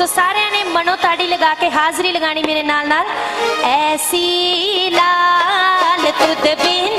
ਸੋ ਸਾਰਿਆਂ ਨੇ ਮਨੋ ਤਾੜੀ ਲਗਾ ਕੇ ਹਾਜ਼ਰੀ ਲਗਾਣੀ ਮੇਰੇ ਨਾਲ ਨਾਲ ਐਸੀ ਲਾਲ ਤੁਧ ਬਿਨ